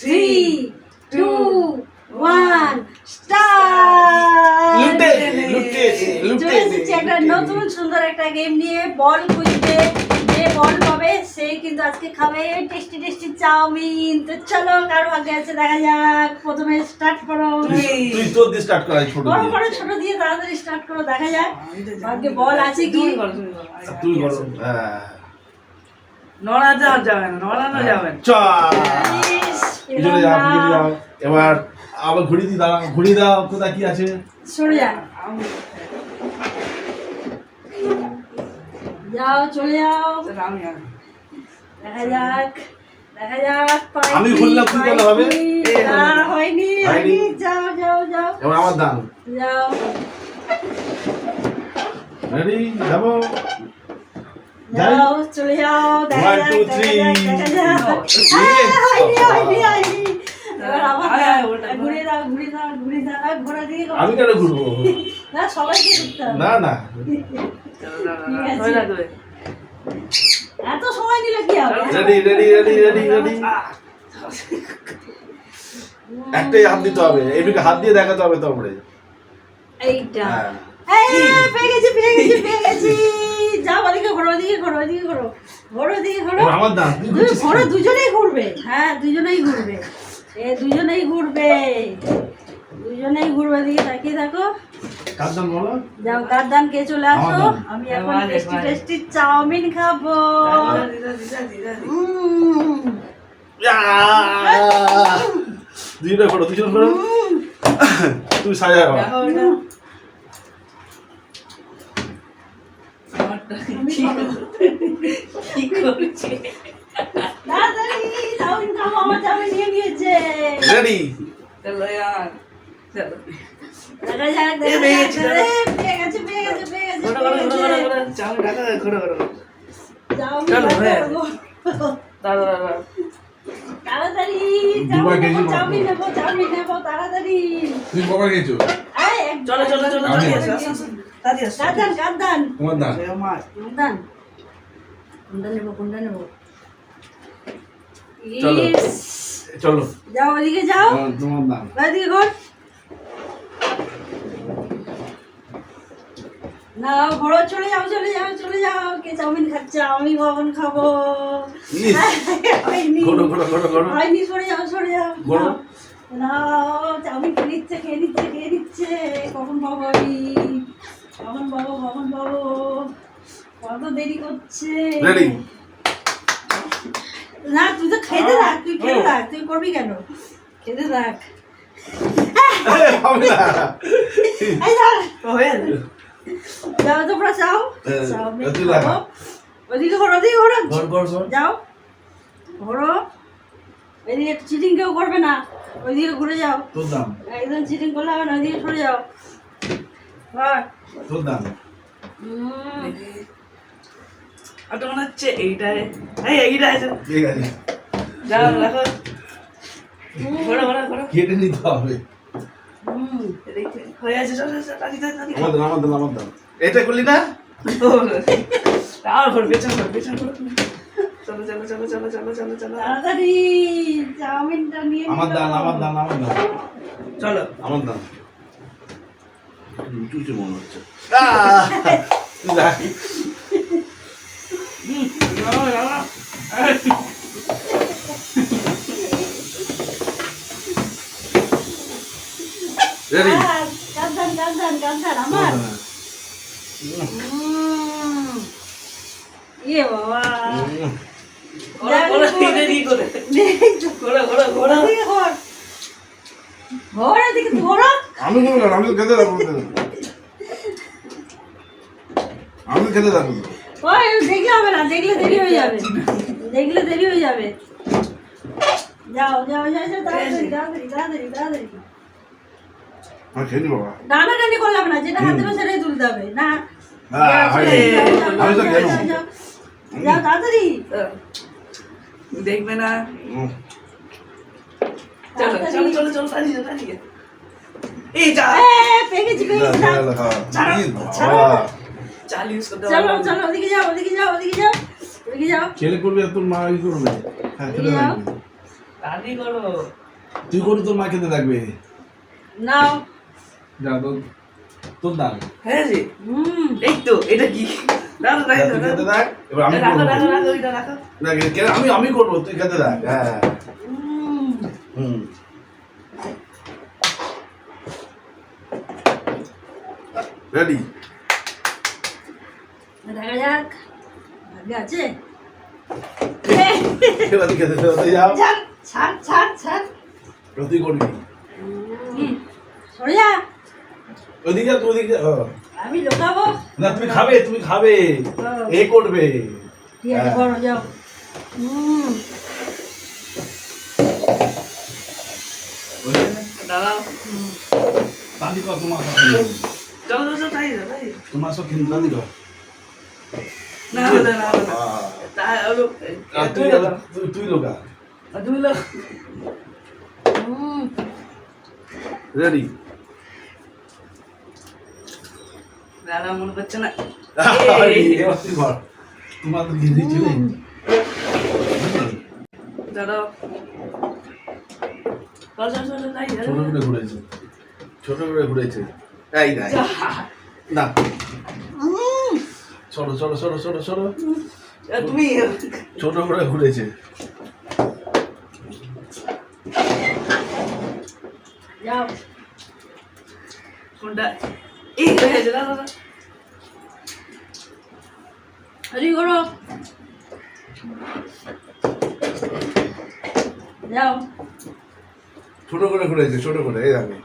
Three two one চলে একটা নতুন সুন্দর একটা গেম নিয়ে বল খুঁজতে। যে বল পাবে সে কিন্তু আজকে খাবে টেস্টি টেস্টি চাউমিন। তো চলো কারও আগে আছে দেখা যাক। প্রথমে স্টার্ট করো। তুই তোর দিয়ে স্টার্ট করাই ছোট বড় বড় ছোট দিয়ে তাড়াতাড়ি স্টার্ট করো দেখা যাক। আগে বল আছে কি? তুই করো হ্যাঁ। নড়াতে আর যাবে না নড়ানো যাবে না। চা ইস, পিছনে যাও পিছনে যাও এবার আবার ঘুরি দি দাঁড়া ঘুরি দাও কোথায় কি আছে? সরে যা। যাও চলে যাও। দেখা যাক দেখা যাক আমি খুললাম, কি করলে হবে? হয়নি। হয়নি? যাও যাও যাও। এবার আমার দান। যাও। রেডি যাব। যাও চলে যাও। আমি কেন ঘুরবো? না না। এত সময় নিলে কি হবে ready ready ready ready ready একটাই হাত দিতে হবে। এদিকে হাত দিয়ে দেখাতে হবে তারপরে। এইটা। হ্যাঁ। এই, পেয়ে গেছি পেয়ে গেছি পেয়ে গেছি যাও ওদিকে ঘোরো ওদিকে ঘোরো ওদিকে ঘোরো ঘোরো। ঘোরো আমার দুজনেই ঘুরবে। হ্যাঁ দুজনেই ঘুরবে। এ দুজনেই ঘুরবে। দুজনেই ঘুরবে দিকে তাকিয়ে থাকো। বলো? যাও কে চলে আসো? আমি এখন এবারে, টেস্টি টেস্টি চাউমিন খাব। উম, দুজনে করো দুজনে করো তুই সাজা কি করছে? রেডি চলো यार চলো। দেখা যাক পেয়ে গেছি, পেয়ে গেছে পেয়ে গেছে চাও ঢাকা চলো। হয়ে। তাড়াতাড়ি চাউমিন নেব, চাউমিন নেব তাড়াতাড়ি। তুই কবার গেছো? এই, চলো চলো চলো কাঁদান কাঁদান তোমার দান এ মা। কাঁদান কোনটা নেব কোনটা নেব। চলো। চলো। যাও ওদিকে যাও। তোমার- তোমার দান ওদিকে ঘর। না ঘোরো চলে যাও চলে যাও চলে যাও। কে চাউমিন খাচ্ছে? আমি কখন খাব। হয়নি সরে যাও সরে যাও। না চাউমিন খেয়ে নিচ্ছে খেয়ে নিচ্ছে খেয়ে নিচ্ছে। কখন পাবো আমি? কত দেরি করছে? রেডি না তুই তো খেতে থাক তুই খেতে থাক তুই করবি কেন? খেতে থাক। হয়ে যাও তোমরা যাও। হ্যাঁ। ওদিকে ঘোরো ওদিকে ঘোরো। ঘর ঘর ঘর। যাও। ঘোরো। এদিকে চিটিং কেউ করবে না। ওইদিকে ঘুরে যাও। তোর একদম চিটিং করলে হবে না ওইদিকে সরে যাও। ওটা মনে হচ্ছে এইটাই এই এইটা আছে। ঠিক আছে। যাও দেখো। ঘোরো ঘোরো ঘোরো কেটে নিতে হবে। হয়ে আছে আমার আমার আমার এটা করলি না? আর ঘোর পেছন ঘোর পেছন ঘোর চলো চলো চলো চলো চলো চলো চলো। আমার। দান আমার দান আমার দান চলো। আমার দান চুচে মনে হচ্ছে আহ! তুই দেখ। Ready? হ্যাঁ, কাঁদান কাঁদান কাঁদান আমার। উম, ইয়ে বাবা। উম, ঘোরো ঘোরো এইটা দিয়ে করে? নেই তো। আমি কোনো না আমি খেতে থাকব। আমি খেতে থাকব তো। ওই দেখলে হবে না দেখলে দেরি হয়ে যাবে। দেখলে দেরি হয়ে যাবে। যাও যাও যাও যাও তাড়াতাড়ি তাড়াতাড়ি তাড়াতাড়ি তাড়াতাড়ি। ডানা ডানি করলাম না যেটা হাতে দেবে সেটাই তুলতে হবে। না। যাও। যাও তাড়াতাড়ি। দেখবে না। চলো চলো চলো চলো তাড়িয়ে দাও, তাড়িয়ে দাও। এই যা। এ, পেয়ে গেছি পেয়ে গেছি যা, যাও। যা, যা। ছাড়ো, ই ছাড়ো। বাবা। চাল ইউজ করতে চলো চলো ওদিকে যাও ওদিকে যাও ওদিকে যাও ওদিকে যাও। ছেলে করবে তোর মা ই করবে। হ্যাঁ। রানি করো তুই করবি তোর মা খেতে থাকবে। নাও। যা তোর তোর দাম হ্যাঁ জি হুম। এই তো এটা কি? আমি করব। তুই খেতে থাক। হ্যাঁ। হুম। রেডি দেখা যাক ভাগ্যে আছে এবার খেতে খেতে যাও ছাড় ছাড় ছাড় ছাড় করবি সরে যা ওইদিকে যা তুই ওইদিকে আমি লোকাবো না তুমি খাবে তুমি খাবে। এ করবে ঠিক আছে। যাও হুম দাঁড়াও দাদি কর তোমার চলো চলো চলো তাই যা তাই যা। তোমার সব কিন্তু দাদি কর না না না না না। আহ, তা হলো আর তুই তুই দাও তুই তুই লোকা তুমি লো হুম। রেডি দাঁড়া মনে করছে না। তোমার তো গিয়ে তাই যা ছোট করে ঘুরেছে। ছোট করে ঘুরেছে। এই নাই না। হুম চলো চলো চলো চলো চলো। তুমি ছোট করে ঘুরেছে। যাও। কোনটা? এই হয়ে গেছে দাঁড়া দাঁড়া যাও। ছোট করে ঘুরেছে ছোট করে এই আমি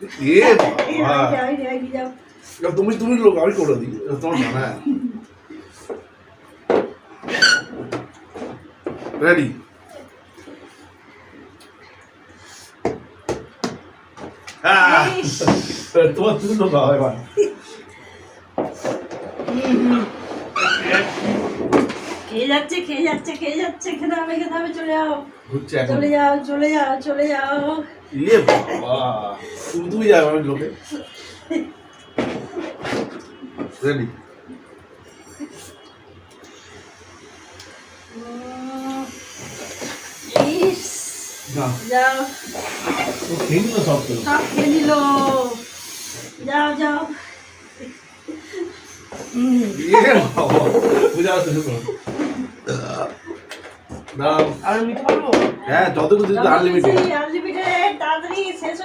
এ তুমি তুমি লোক আমি করে দিই তোমার না রেডি তোমার তুমি লোক এবার খেয়ে যাচ্ছে খেয়ে যাচ্ছে খেয়ে যাচ্ছে খেতে হবে খেতে হবে চলে যাও ঘুরছে চলে যাও চলে যাও চলে যাও ইয়ে বাবা তুমি তুমি আমি লোকে রেডি যাও সব খেয়ে নিল যাও যাও হ্যাঁ যতটুকু আনলিমিটেড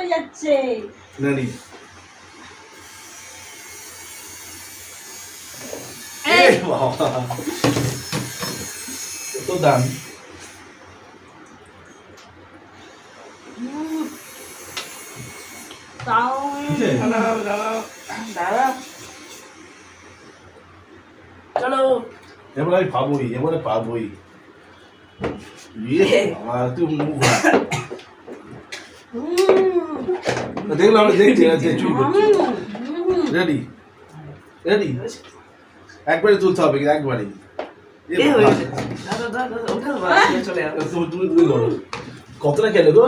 হয়ে যাচ্ছে রেডি এই, এ বাবা তো দাম উম, তাও দাঁড়াও দাঁড়াও দাঁড়া চলো এবার আমি পাবোই এবারে পাবোই ইয়ে বাবা তুই মুখ ঘোরা। উম, দেখলাম আমরা দেখছি যে চুই রেডি রেডি একবারে তুলতে হবে কিন্তু একবারে চলে করো কতটা খেলে গো?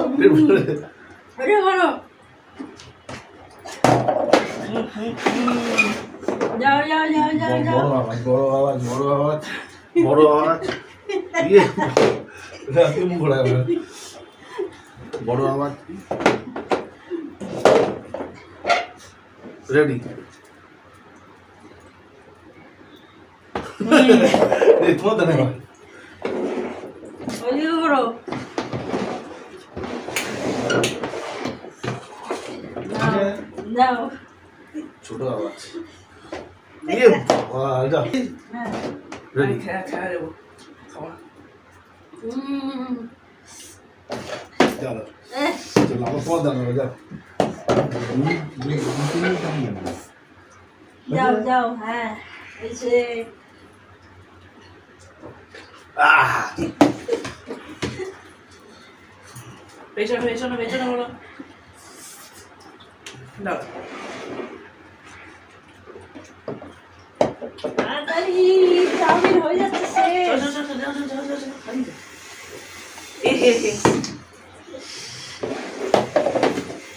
যাও বড় আওয়াজ বড় আওয়াজ ইয়ে এটা তুই মুখ ঘোরা এবার। বড় আওয়াজ রেডি তোমার যাও ছোট আওয়াজ রেডি চলো চলো আমার তোমার বা যাও যাও হ্যাঁ পেছনে পেছনে পেছনে বলো। দাও। হয়ে যাচ্ছে শেষ চল, চল, চল, যাও, যাও, যাও, যাও, যাও, খাই দে। এ, হে, হে।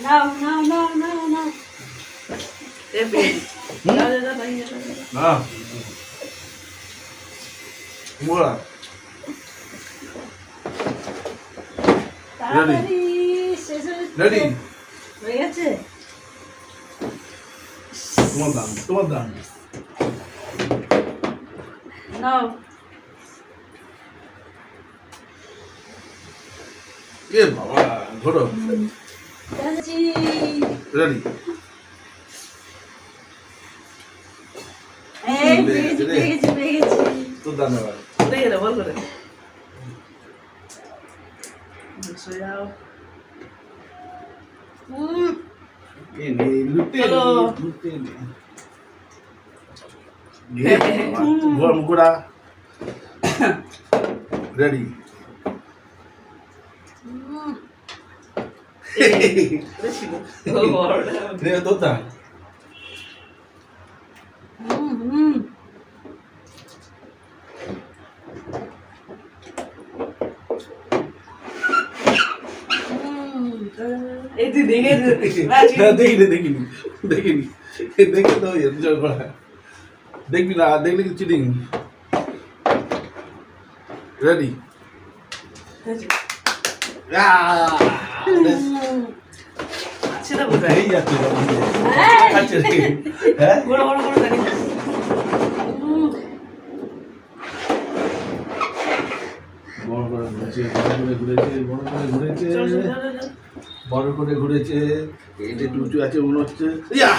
নাও নাও নাও নাও নাও এ, পেয়ে। যাও, যাও, যাও, খাই দে, যাও, যাও। না হয়ে যাচ্ছে। রেডি হয়ে গেছে তোমার দাম তোমার দাম নাও এ বাবা ধরো যাচ্ছি রেডি এই বল করে। যাও মুকুড়া রেডি উম, ও বড়টা নে তোর দাম উম, উম। উম, এই তুই দেখে না দেখিনি দেখিনি দেখিনি দেখে তো দেখবি না দেখলে কি চিটিং রেডি উম। বড় করে ঘুরেছে এটা একটু আছে মনে হচ্ছে ইয়া!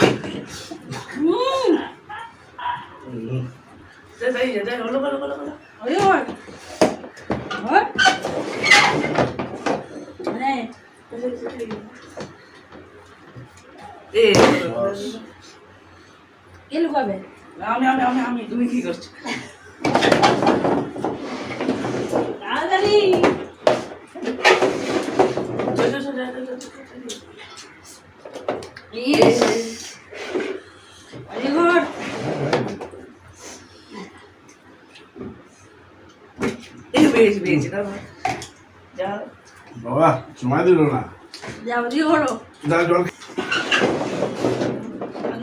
উম। হুম। যাই যাই যাই হলো হলো হলো হলো ওই ওর। ওর। নে, এ কে লুকাবে? আমি আমি আমি আমি তুমি কি করছ তাড়াতাড়ি। চল চল চল চল চল চল ইস, very good. এই পেয়েছি পেয়েছি না যা বাবা সময় দিল না। যাও, দিয়ে করো। যা জল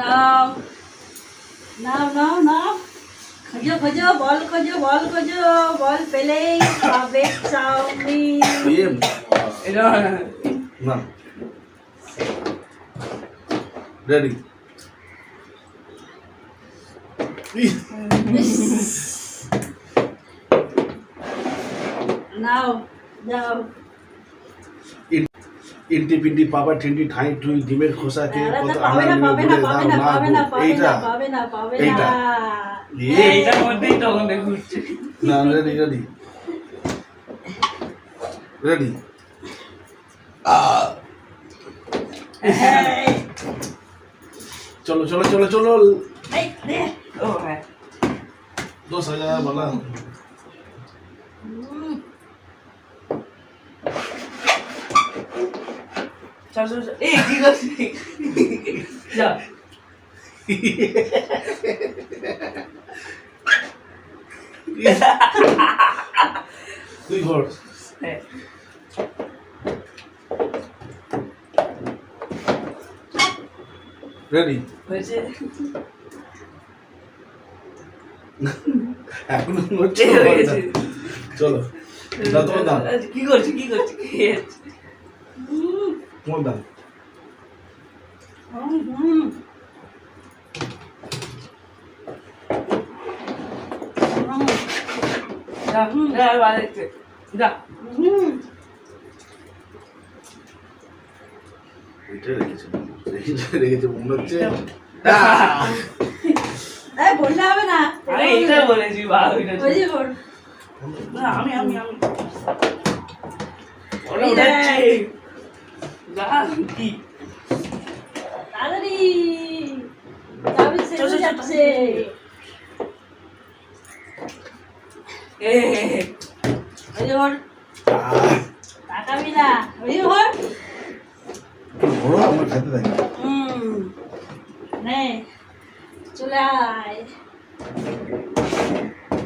নাও। নাও, নাও, নাও। খোঁজো, খোঁজো, বল খোঁজো, বল খোঁজো, বল পেলেই খাবে চাউমিন। এটা না। রেডি নাও, যাও। ইন্টি পিন্টি পাপা টিন্টি ঠাই টুই ডিমের খোসাকে আরে কত পাবে পাবে ঘুরে দাও না পাবে। পাবে এইটা পাবে পাবে এইটা। এইটার মধ্যেই তখন ঘুরছে না রেডি রেডি রেডি চলো চলো চলো চলো। হ্যাঁ। দশ হাজার বলা হুম, চল এই কি করছিস যা তুই ঘর হ্যাঁ রেডি হয়েছে এখন চলো কি করছি কি করছি তোমার। এটা রেখেছে মনে হচ্ছে। বললে হবে না। আরে এটা বলেছি আমি আমি আমি ওরা দেখ। কি? তাড়াতাড়ি। চাবি যাচ্ছে। এ ওই বড় আমরা খাইতে থাকি হুম নে চলে আয়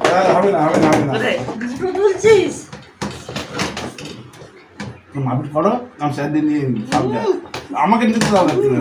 আহ, হবে না হবে না হবে না কোথায় দুটো তুলছিস মাপিট করো আমি স্যার যা। আমাকে নিতে দাও না